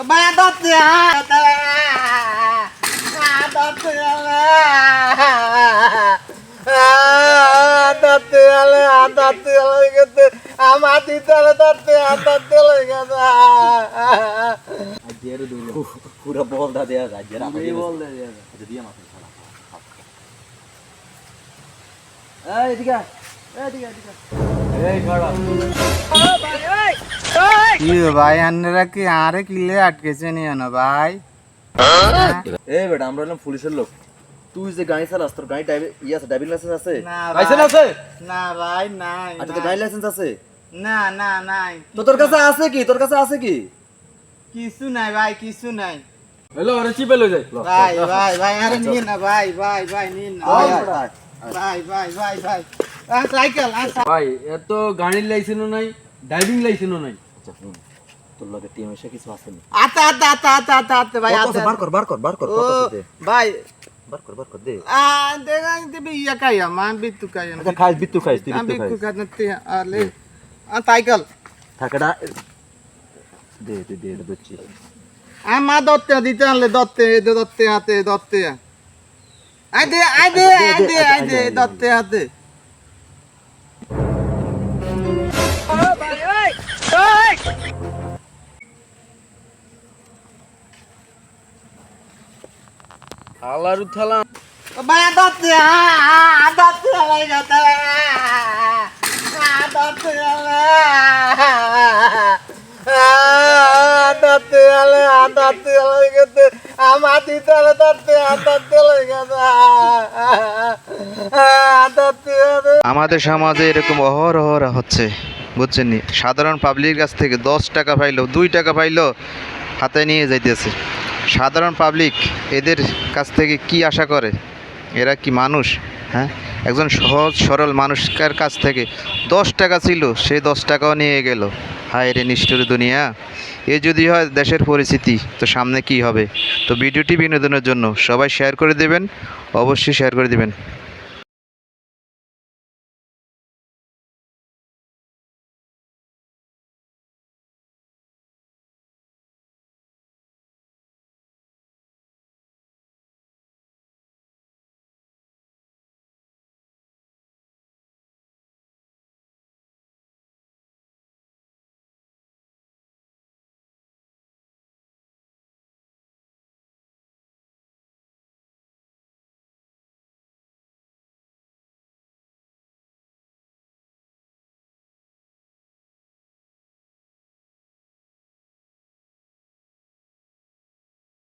Badot tele tele apa dia. Bol tiga. Eh, tiga, tiga. Eh, kalau. Oh, bye, bye. Oh. কি ভাই আন্নারা কি আরে কিলে আটকেছে নি না ভাই? এই বেটা আমরা হলাম পুলিশের লোক। তুই যে গাড়ি চালাস তোর গাড়ি ইয়ে আছে ড্রাইভিং লাইসেন্স আছে? লাইসেন্স আছে? না ভাই নাই আচ্ছা তোর গাড়ি লাইসেন্স আছে? না না নাই। তো তোর কাছে আছে কি? তোর কাছে আছে কি? কিছু নাই ভাই কিছু নাই। হ্যালো আরে চিপে লই যাই। ভাই ভাই ভাই আরে নিয়ে না ভাই ভাই ভাই নিয়ে না। ভাই। ভাই ভাই। ভাই সাইকেল। ভাই এত গাড়ির লাইসেন্সও নাই ড্রাইভিং লাইসেন্সও নাই। আচ্ছা হুম। তোর লগে টিম এসে কিছু আছে নি আতা আতা আতা আতা আতা আতা ভাই কত আছে? আতা বার কর বার কর বার কর ও কত আছে দে। ভাই বার কর বার কর দে আ দেখা দিবি ইয়া কাইয়া মান বিতু কাইয়া আচ্ছা খাইস বিত্তু খাইস তুই আমি বিত্তু বিতু খাইস কানতে আলে আ সাইকেল থাকাটা দে দে দে এটা দিচ্ছি আমা দত্তে দিতে আনলে দত্তে দে দত্তে হাতে দত্তে আই দে আই দে আই দে আই দে দত্তে হাতে আমাদের সমাজে এরকম অহরহরা হচ্ছে বুঝছেন নি সাধারণ পাবলিকের কাছ থেকে দশ টাকা পাইলো দুই টাকা পাইলো হাতে নিয়ে যাইতেছে সাধারণ পাবলিক এদের কাছ থেকে কি আশা করে? এরা কি মানুষ? হ্যাঁ? একজন সহজ, সরল মানুষকার কাছ থেকে দশ টাকা ছিল, সে দশ টাকাও নিয়ে গেল। হায় রে নিষ্ঠুর দুনিয়া। এ যদি হয় দেশের পরিস্থিতি, তো সামনে কি হবে? তো ভিডিওটি বিনোদনের জন্য সবাই শেয়ার করে দেবেন, অবশ্যই শেয়ার করে দেবেন।